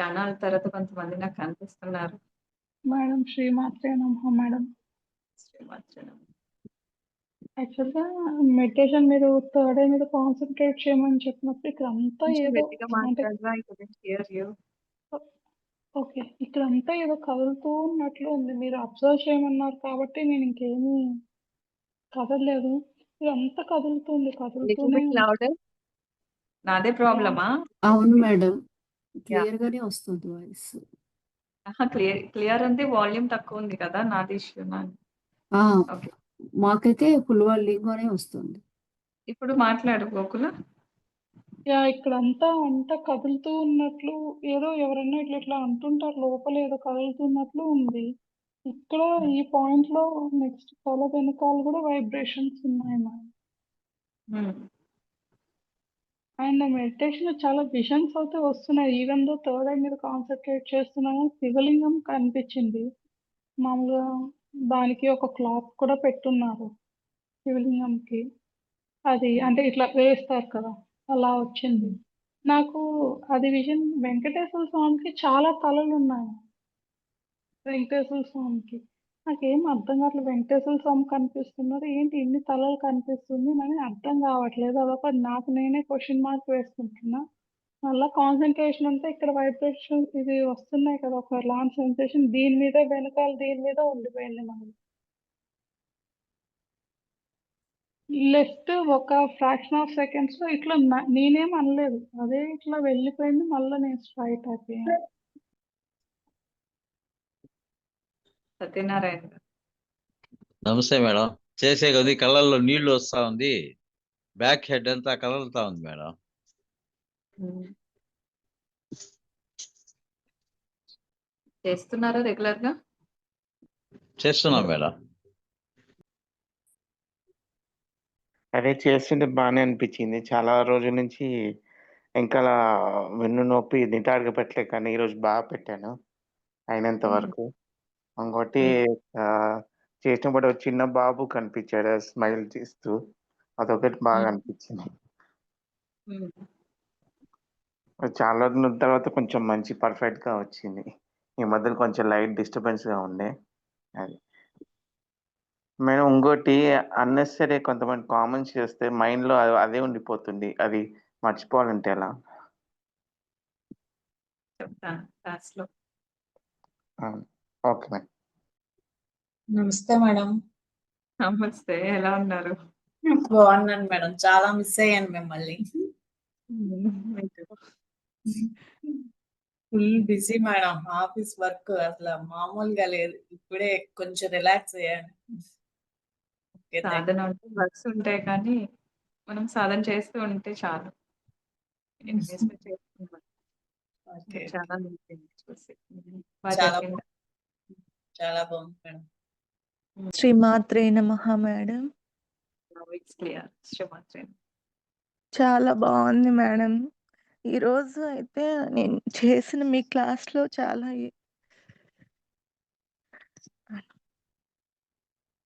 క్షణాల తర్వాత కొంతమంది నాకు కనిపిస్తున్నారు. మేడం శ్రీమాత్రే నమః మేడం. శ్రీమాత్రే నమః. యాక్చువల్‌గా మెడిటేషన్ మీరు థర్డ్ ఐ మీద కాన్సంట్రేట్ చేయమని చెప్పినప్పుడు ఇక్కడంతా కొంచెం ఏదో ఓకే. ఇక్కడంతా ఏదో కదులుతూ ఉన్నట్లు ఉంది. మీరు అబ్జర్వ్ చేయమన్నారు కాబట్టి నేను ఇంకేమీ కదలలేదు. ఇదంతా కదులుతుంది. కదులుతూనే. లౌడర్. నాదే! ప్రాబ్లమా? అవును మేడం. యాహ్! క్లియర్‌గానే వస్తుంది వాయిస్. అహా! క్లియర్ క్లియర్ ఉంది. వాల్యూమ్ తక్కువుంది కదా! నాది ఇష్యూనా? ఆ! ఓకే. మాకైతే ఫుల్ వాల్యూమ్‌గానే వస్తుంది. ఇప్పుడు మాట్లాడు గోకుల. యాహ్! ఇక్కడంతా అంతా కదులుతూ ఉన్నట్లు ఏదో ఎవరన్నా ఇట్లా ఇట్లా అంటుంటారు. లోపల ఏదో కదులుతున్నట్లు ఉంది. ఇక్కడ. ఈ పాయింట్‌లో నెక్స్ట్ తల వెనకాల గూడా వైబ్రేషన్స్ ఉన్నాయి మేడం. హ్మ్. అండ్ మెడిటేషన్‌లో చాలా విజన్స్ అయితే వస్తున్నాయి. ఈవెన్ దో థర్డ్ ఐ మీద కాన్సన్ట్రేట్ చేస్తున్నాము శివలింగం కనిపించింది. మామూలుగా దానికి ఒక క్లాత్ కూడా పెట్టున్నారు. శివలింగంకి. అది అంటే ఇట్లా వేస్తారు కదా! అలా వచ్చింది. నాకు అది విజన్ వెంకటేశ్వర స్వామికి చాలా తలలున్నాయి. వెంకటేశ్వర స్వామికి. నాకేం అర్థం కావట్లేదు. వెంకటేశ్వర స్వామి కనిపిస్తున్నారు. ఏంటి ఇన్ని తలలు కనిపిస్తుంది నాకు అర్థం కావట్లేదు. అదొక నాకు నేనే క్వశ్చన్ మార్క్ వేసుకుంటున్నా. మళ్ళా కాన్సన్ట్రేషన్ అంతా ఇక్కడ వైబ్రేషన్ ఇది వస్తున్నాయి కదా! ఒక లాంగ్ సెన్సేషన్ దీని మీద వెనకాల దీని మీద ఉండిపోయింది మనం లెఫ్ట్ ఒక ఫ్రాక్షన్ ఆఫ్ సెకండ్స్ ఇట్లా నేనేం అనలేదు. అదే ఇట్లా వెళ్ళిపోయింది. మళ్ళీ నేను స్ట్రైట్ అయిపోయాను. సత్యనారాయణ. నమస్తే మేడం. చేసే కొద్దీ కళ్ళల్లో నీళ్ళు వస్తా ఉంది. బ్యాక్ హెడ్ అంతా కదులుతా ఉంది మేడం. చేస్తున్నారా రెగ్యులర్‌గా? చేస్తున్నాం మేడం. అదే చేస్తుంటే బానే అనిపించింది. చాలా రోజుల నుంచి వెనకాల వెన్ను నొప్పి నిటారుగా పెట్టలే కానీ ఈరోజు బాగా పెట్టాను. అయినంత. వరకు. ఇంకోటి చేసినప్పుడు ఒక చిన్న బాబు కనిపించాడు స్మైల్ చేస్తూ. అదొకటి బాగా హ్మ్. అనిపించింది. హ్మ్. చాలా రోజుల తర్వాత కొంచెం మంచి పర్ఫెక్ట్‌గా వచ్చింది. ఈ మధ్యలో కొంచెం లైట్ డిస్టర్బెన్స్‌గా ఉండే. అది. మేడం ఇంకోటి అన్నెసెసరీ కొంతమంది కామెంట్స్ చేస్తే మైండ్‌లో అ అదే ఉండిపోతుంది. అది మర్చిపోవాలంటే ఎలా? చెప్తాను. ఆ! Okay madam. నమస్తే మేడం. నమస్తే. ఎలా ఉన్నారు? బాగున్నాను మేడం. చాలా మిస్ అయ్యాను మిమ్మల్ని. Full busy madam. Office work అసల మామూలుగా లేదు. ఇప్పుడే కొంచెం రిలాక్స్ అయ్యాను. సాధన ఉంటే వర్క్స్ ఉంటాయి కానీ, మనం సాధన చేస్తూ ఉంటే చాలు. ఇన్వెస్ట్‌మెంట్. చాలా చూసి. చాలా బాగుంది మేడం. శ్రీమాత్రే నమః మేడం. చాలా బావుంది మేడం. ఈరోజు అయితే నేను చేసిన మీ క్లాస్‌లో చాలా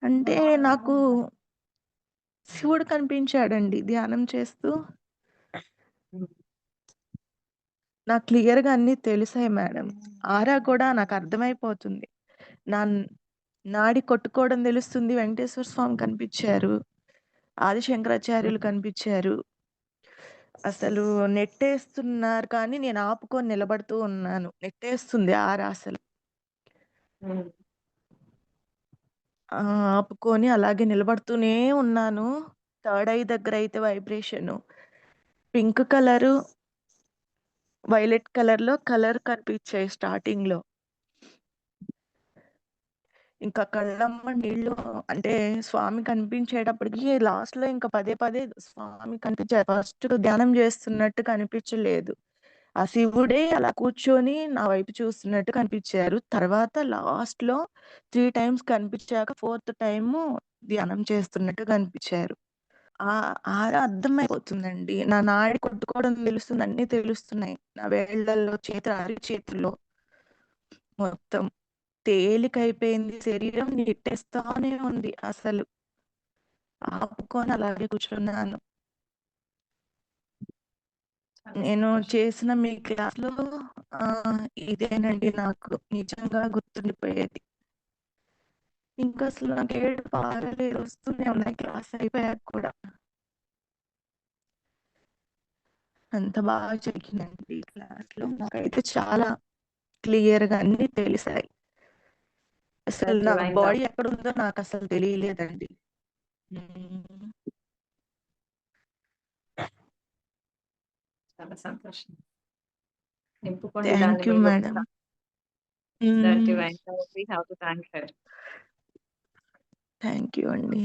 అంటే నాకు శివుడు కనిపించాడండి ధ్యానం చేస్తూ. నాకు క్లియర్‌గా అన్నీ తెలిసాయి మేడం. ఆరా కూడా నాకు అర్థమైపోతుంది. నా నాడి కొట్టుకోవడం తెలుస్తుంది. వెంకటేశ్వర స్వామి కనిపిచ్చారు. ఆదిశంకరాచార్యులు హ్మ్. కనిపిచ్చారు. అసలు నెట్టేస్తున్నారు కానీ నేను ఆపుకొని నిలబడుతూ ఉన్నాను. నెట్టేస్తుంది ఆరా అసలు. హ్మ్. ఆ! ఆపుకొని అలాగే నిలబడుతూనే ఉన్నాను. థర్డ్ ఐ దగ్గరైతే వైబ్రేషను. పింక్ కలరు వైలెట్ కలర్‌లో కలర్ కనిపించాయి స్టార్టింగ్‌లో. ఇంకా కళ్ళమ్మ నీళ్ళు అంటే స్వామి కనిపించేటప్పటికి లాస్ట్లో ఇంకా పదే పదే స్వామి కనిపించారు. ఫస్ట్ ధ్యానం చేస్తున్నట్టు కనిపించలేదు. ఆ శివుడే అలా కూర్చొని నా వైపు చూస్తున్నట్టు కనిపించారు. తర్వాత లాస్ట్లో త్రీ టైమ్స్ కనిపించాక ఫోర్త్ టైము ధ్యానం చేస్తున్నట్టు కనిపించారు. ఆ! అర్థమైపోతుందండి. నా నాడి కొట్టుకోవడం తెలుస్తుంది. అన్ని తెలుస్తున్నాయి. నా వేళ్ళల్లో చేతులు అరిచేతుల్లో. మొత్తం. తేలికైపోయింది శరీరం నెట్టేస్తానే ఉంది అసలు. ఆపుకొని అలాగే కూర్చున్నాను. నేను. చేసిన మీ క్లాస్‌లో ఆహ్, ఇదేనండి నాకు నిజంగా గుర్తుండిపోయేది. ఇంకా అసలు నాకు ఏడుపు ఆగలేదు. వస్తూనే ఉన్నాయి క్లాస్ అయిపోయాక కూడా. అంత బాగా జరిగిందండి క్లాస్‌లో. నాకైతే చాలా క్లియర్‌గా అన్నీ తెలిసాయి. అసలు నా బాడీ ఎక్కడుందో నాకసలు తెలియలేదండి. హ్మ్. చాలా సంతోషం. నింపుకోండి థ్యాంక్ దాన్ని యూ మీ మేడం. లోపల. That hmm. Divine power we have to thank her. Thank you అండి.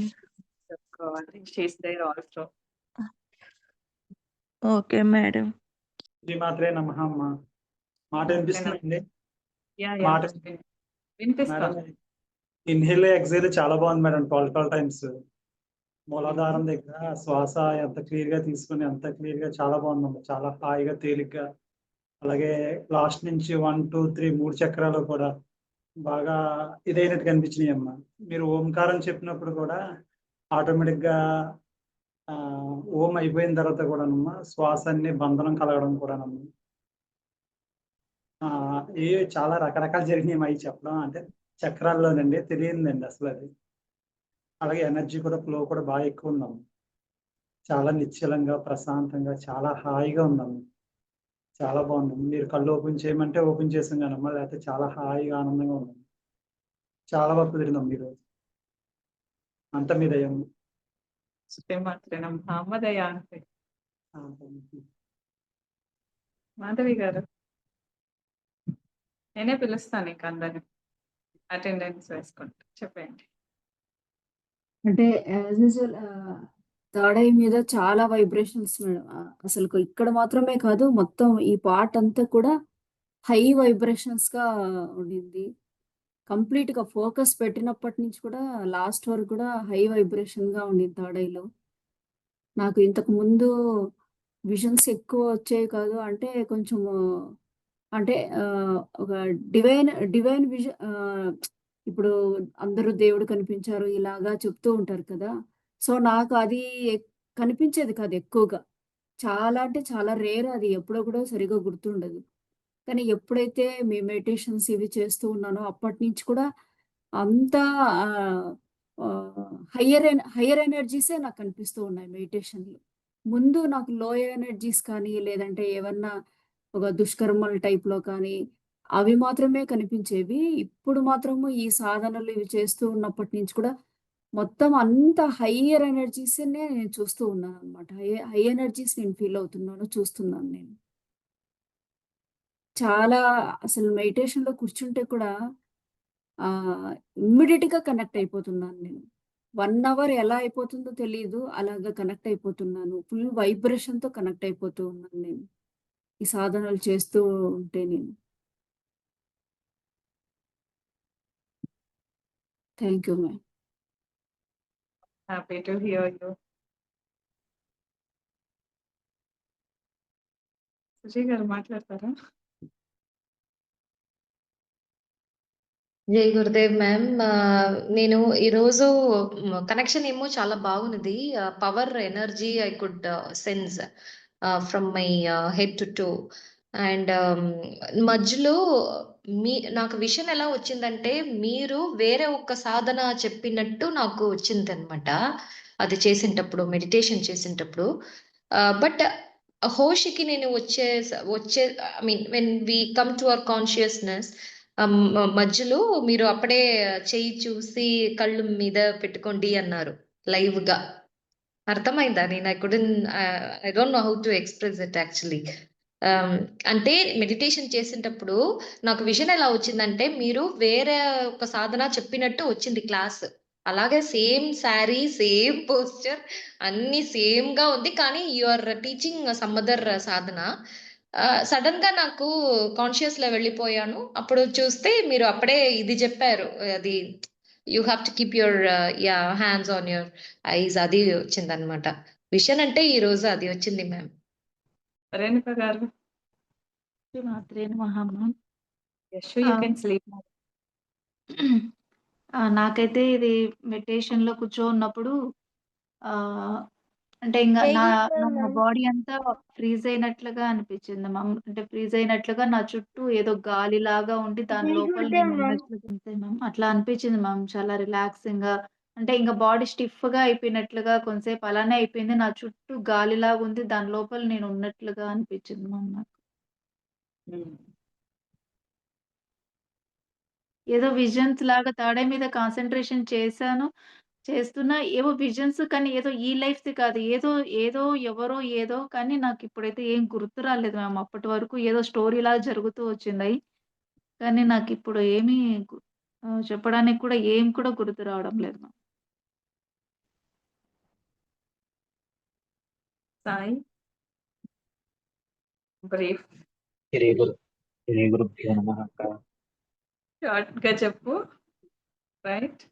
చెప్పుకోవాలి. She is there also. Okay madam. శ్రీమాత్రే నమః అమ్మ. మాట వినిపిస్తుందండి? మాట విన్ వినిపిస్తోంది. ఇన్‌హేల్, ఎక్స్‌హేల్ చాలా బాగుంది మేడం 12, 12 టైమ్స్. మూలాధారం దగ్గర శ్వాస ఎంత క్లియర్గా తీసుకొని ఎంత క్లియర్‌గా చాలా బాగుంది చాలా హాయిగా తేలిగ్గా. అలాగే లాస్ట్ నుంచి 1, 2, 3 3 చక్రాలు కూడా బాగా ఇదైనట్టుగా అనిపించినాయమ్మా. మీరు ఓంకారం చెప్పినప్పుడు కూడా ఆటోమేటిక్గా ఓం అయిపోయిన తర్వాత కూడానమ్మా శ్వాస అన్ని బంధనం కలగడం కూడానమ్మా. ఆ! ఏ చాలా రకరకాలు జరిగినాయమ్మా అయి చెప్పడం అంటే చక్రాల్లోనండి తెలియనిదండి అసలది. అలాగే ఎనర్జీ కూడా ఫ్లో కూడా బాగా ఎక్కువుందమ్మా. చాలా నిశ్చలంగా, ప్రశాంతంగా చాలా హాయిగా ఉందమ్మా. చాలా బాగుందమ్మా. మీరు కళ్ళు ఓపెన్ చేయమంటే ఓపెన్ చేసాం గానమ్మా. లేకపోతే చాలా హాయిగా ఆనందంగా ఉందమ్మా. చాలా బాగా కుదిరిందమ్మా ఈరోజు. అంతా మీ. మాధవి గారు. నేనే పిలుస్తాను ఇంక అందరిని. అటెండెన్స్ వేసుకుంటా. చెప్పండి. అంటే యాజ్ యూజువల్ థర్డ్ ఐ మీద చాలా వైబ్రేషన్స్ మేడం. అసలు ఇక్కడ మాత్రమే కాదు మొత్తం ఈ పార్ట్ అంతా కూడా హై వైబ్రేషన్స్‌గా ఉండింది. కంప్లీట్‌గా ఫోకస్ పెట్టినప్పటి నుంచి కూడా లాస్ట్ వరకు కూడా హై వైబ్రేషన్‌గా ఉండింది థర్డ్ ఐలో. నాకు ఇంతకు ముందు విజన్స్ ఎక్కువ వచ్చేవి కాదు. అంటే కొంచెము అంటే ఒక డివైన్ డివైన్ విజ ఇప్పుడు అందరూ దేవుడు కనిపించారు ఇలాగా చెప్తూ ఉంటారు కదా! సో, నాకు అది కనిపించేది కాదు ఎక్కువగా. చాలా అంటే చాలా రేర్ అది ఎప్పుడో కూడా సరిగా గుర్తుండదు. కానీ ఎప్పుడైతే మీ మెడిటేషన్స్ ఇవి చేస్తూ ఉన్నానో అప్పటినుంచి కూడా అంతా హయ్యర్ హయ్యర్ ఎనర్జీసే నాకు కనిపిస్తూ ఉన్నాయి మెడిటేషన్‌లో. ముందు నాకు లో ఎనర్జీస్ కానీ లేదంటే ఏమన్నా ఒక దుష్కర్మల టైప్‌లో కానీ అవి మాత్రమే కనిపించేవి. ఇప్పుడు మాత్రము ఈ సాధనలు ఇవి చేస్తూ ఉన్నప్పటి నుంచి కూడా మొత్తం అంత హయ్యర్ ఎనర్జీస్‌నే నేను చూస్తూ ఉన్నాననమాట. హై హై ఎనర్జీస్ నేను ఫీల్ అవుతున్నాను. చూస్తున్నాను నేను. చాలా అసలు మెడిటేషన్‌లో కూర్చుంటే కూడా ఇమ్మీడియట్గా కనెక్ట్ అయిపోతున్నాను నేను. వన్ అవర్ ఎలా అయిపోతుందో తెలియదు అలాగా కనెక్ట్ అయిపోతున్నాను. ఫుల్ వైబ్రేషన్‌తో కనెక్ట్ అయిపోతూ ఉన్నాను నేను. ఈ సాధనలు చేస్తూ ఉంటే నేను. Thank you ma'am. Happy to hear you. Sujay garu మాట్లాడతారా? జై గురుదేవ్ మ్యామ్. నేను ఈరోజు కనెక్షన్ ఏమో చాలా బాగున్నది. Power energy I could sense from my head to toe. And మధ్యలో మీ నాకు విషన్ ఎలా వచ్చిందంటే మీరు వేరే ఒక సాధన చెప్పినట్టు నాకు వచ్చింది అనమాట అది చేసేటప్పుడు మెడిటేషన్ చేసేటప్పుడు. బట్ హోషికి నేను వచ్చే వచ్చే I mean when we come to our consciousness మధ్యలో మీరు అప్పుడే చేయి చూసి కళ్ళు మీద పెట్టుకోండి అన్నారు లైవ్‌గా. అర్థమైందా? నేను I couldn't I don't know how to express it actually. అంటే మెడిటేషన్ చేసేటప్పుడు నాకు విజన్ ఎలా వచ్చిందంటే మీరు వేరే ఒక సాధన చెప్పినట్టు వచ్చింది క్లాస్. అలాగే సేమ్ సారీ, సేమ్ పోస్చర్ అన్నీ సేమ్‌గా ఉంది. కానీ you are teaching some other sadhana. Uh, సడన్గా నాకు కాన్షియస్‌లో వెళ్ళిపోయాను. అప్పుడు చూస్తే మీరు అప్పుడే ఇది చెప్పారు. అది you have to keep your yeah! Hands on your eyes అది వచ్చిందనమాట. విషన్ అంటే ఈరోజు అది వచ్చింది మ్యామ్. రేణుక గారు. యూ! నాకైతే ఇది మెడిటేషన్‌లో కూర్చోన్నప్పుడు ఆహ్, అంటే ఇంగ నా నా. బాడీ అంతా ఫ్రీజ్ అయినట్లుగా అనిపించింది మ్యామ్. అంటే ఫ్రీజ్ అయినట్లుగా నా చుట్టూ ఏదో గాలిలాగా ఉండి దాని లోపల నేను మ్యామ్. ఉన్నట్లుగా అంతే మ్యామ్. అట్లా అనిపించింది మ్యామ్. చాలా రిలాక్సింగ్‌గా అంటే ఇంక బాడీ స్టిఫ్‌గా అయిపోయినట్లుగా కొంసేపు అలానే అయిపోయింది. నా చుట్టూ గాలిలాగా ఉంది. దాని లోపల నేను ఉన్నట్లుగా అనిపించింది మ్యామ్ నాకు. హ్మ్. ఏదో విజన్స్ లాగా ఐ మీద కాన్సంట్రేషన్ చేశాను. చేస్తున్నా ఏవో విజన్స్ కానీ ఏదో ఈ లైఫ్‌ది కాదు. ఏదో ఏదో ఎవరో ఏదో కానీ నాకిప్పుడైతే ఏం గుర్తు రాలేదు మ్యామ్. అప్పటి వరకు ఏదో స్టోరీలాగా జరుగుతూ వచ్చిందయి. కానీ నాకిప్పుడు ఏమీ గు ఆహ్, చెప్పడానికి కూడా ఏం కూడా గుర్తు రావడం లేదు మ్యామ్. సాయి? బ్రీఫ్. శ్రీ గురు శ్రీ గురుభ్యో నమః అక్క. షార్ట్‌గా చెప్పు. రైట్.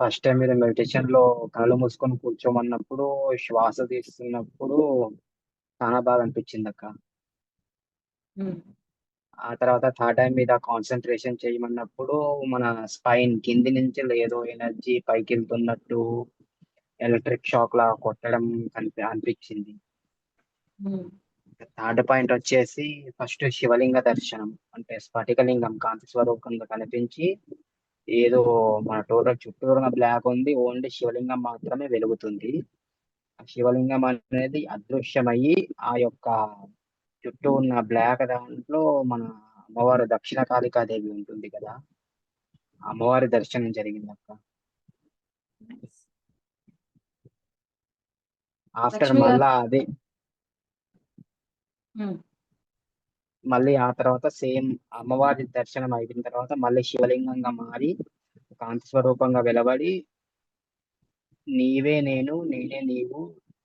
ఫస్ట్ టైమ్ మీరు మెడిటేషన్‌లో కళ్ళు మూసుకొని కూర్చోమన్నప్పుడు, శ్వాస తీస్తున్నప్పుడు చాలా బాగా అనిపించిందక్క. హ్మ్. ఆ తర్వాత థర్డ్ టైమ్ మీద కాన్సంట్రేషన్ చేయమన్నప్పుడు మన స్పైన్ కింది నుంచి ఏదో ఎనర్జీ పైకెళ్తున్నట్టు ఎలక్ట్రిక్ షాక్‌లా కొట్టడం కనిపి అనిపించింది. థర్డ్ పాయింట్ వచ్చేసి ఫస్ట్ శివలింగ దర్శనం. అంటే స్ఫటికలింగం కాంతి స్వరూపంగా కనిపించి ఏదో మన టోటల్ చుట్టూరున బ్లాక్ ఉంది. ఓన్లీ శివలింగం మాత్రమే వెలుగుతుంది. ఆ శివలింగం అనేది అదృశ్యమయ్యి ఆ యొక్క చుట్టూ ఉన్న బ్లాక్ దాంట్లో మన అమ్మవారు దక్షిణ కాళికాదేవి ఉంటుంది కదా! అమ్మవారి దర్శనం జరిగిందక్క. నైస్. ఆఫ్టర్ మళ్ళా అదే. మళ్ళీ ఆ తర్వాత సేమ్ అమ్మవారి దర్శనం అయిపోయిన తర్వాత మళ్ళీ శివలింగంగా మారి కాంతి స్వరూపంగా వెలబడి నీవే నేను, నేనే నీవు,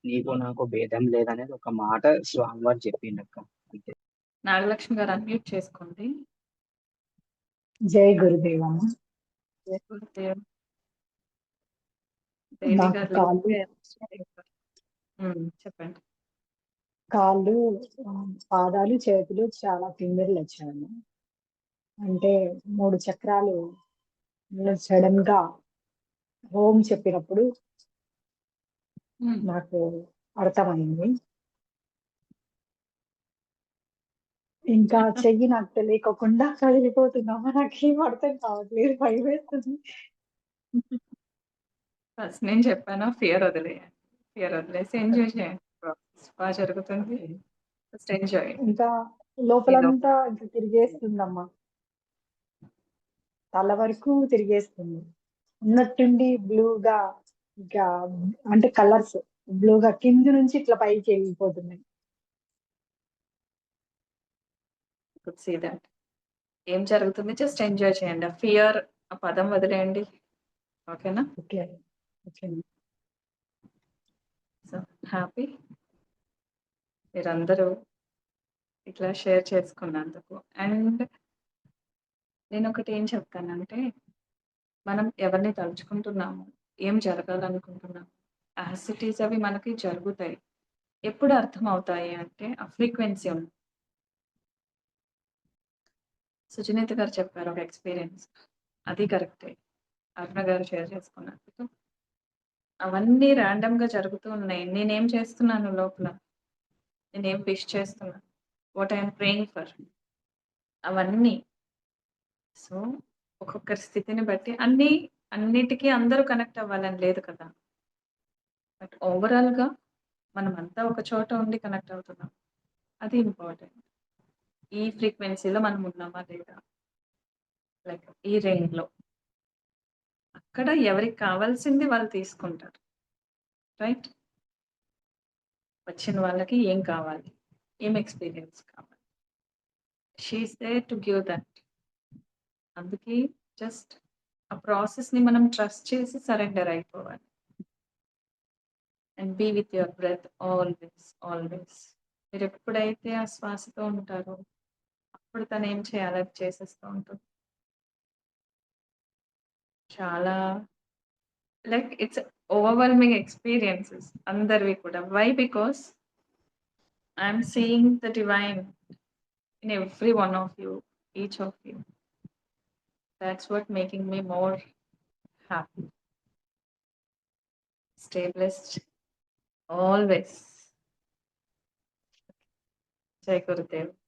నీకు నాకు భేదం లేదనేది ఒక మాట స్వామివారు చెప్పిండక్క. అంతే. నాగలక్ష్మి గారు అన్‌మ్యూట్ చేసుకోండి. జై గురుదేవమ్మ. జై గురుదేవ్. చెప్పండి. కాళ్ళు పాదాలు, చేతులు చాలా తిమ్మిర్లొచ్చాయి. అంటే 3 చక్రాలు ఓం చెప్పినప్పుడు హ్మ్. నాకు అర్థమైంది. ఇంకా చెయ్యి నాకు తెలియకోకుండా కదిలిపోతుందమ్మ. నాకేం అర్థం కావట్లేదు. భయమేస్తుంది. ఫస్ట్ నేను చెప్పాను ఫియర్ వదిలేయండి. ఫియర్ వదిలేసి ఎంజాయ్ చేయండి. ప్రాసెస్ బా జరుగుతుంది. Just enjoy. ఇంకా లోపలంతా ఇంక తిరిగేస్తుందమ్మ. తల వరకు తిరిగేస్తుంది. ఉన్నట్టుండి బ్లూగా ఇంకా అంటే కలర్స్ బ్లూగా కింది నుంచి ఇట్లా పైకి ఎళ్ళిపోతున్నాయి. Could see thought. ఏం జరుగుతుంది జస్ట్ ఎంజాయ్ చేయండి. ఆ ఫియర్ ఆ పదం వదిలేయండి. ఓకేనా? ఓకే. ఓకే. So, happy. మీరందరూ ఇట్లా షేర్ చేసుకున్నందుకు. అండ్ నేను ఒకటి ఏం చెప్తానంటే, మనం ఎవరిని తలుచుకుంటున్నాము, ఏం జరగాలనుకుంటున్నాము, యాసిటీస్ అవి మనకి జరుగుతాయి. ఎప్పుడు అర్థం అవుతాయి అంటే, ఆ ఫ్రీక్వెన్సీ ఉంది. సుజనీత గారు చెప్పారు ఒక ఎక్స్‌పీరియన్స్. అది కరెక్టే. అరుణ గారు షేర్ చేసుకున్నందుకు అవన్నీ ర్యాండమ్‌గా జరుగుతూ ఉన్నాయి. నేనేం చేస్తున్నాను లోపల? నేనేం విష్ చేస్తున్నాను? What I praying for? అవన్నీ. సో, ఒక్కొక్కరి స్థితిని బట్టి అన్ని అన్నిటికీ అందరూ కనెక్ట్ అవ్వాలని లేదు కదా! బట్ ఓవరాల్‌గా మనం అంతా ఒక చోట ఉండి కనెక్ట్ అవుతున్నాం. అది ఇంపార్టెంట్. ఈ ఫ్రీక్వెన్సీలో మనం ఉన్నామా లేదా? లైక్ ఈ రేంజ్‌లో. అక్కడ ఎవరికి కావాల్సింది వాళ్ళు తీసుకుంటారు. రైట్? వచ్చిన వాళ్ళకి ఏం కావాలి? ఏం ఎక్స్‌పీరియన్స్ కావాలి? She's the there to give that. అందుకే జస్ట్ ఆ ప్రాసెస్‌ని మనం ట్రస్ట్ చేసి సరెండర్ అయిపోవాలి. And be with your breath always, always. మీరెప్పుడైతే ఆ శ్వాసతో ఉంటారో, అప్పుడు తనేం చేయాలో అది చేసేస్తూ ఉంటుంది. చాలా like it's overwhelming experiences. Another could have. Why? Because I'm seeing the divine in every one of you, each of you. That's what making me more happy. Stay blessed always. Jai Gurudev.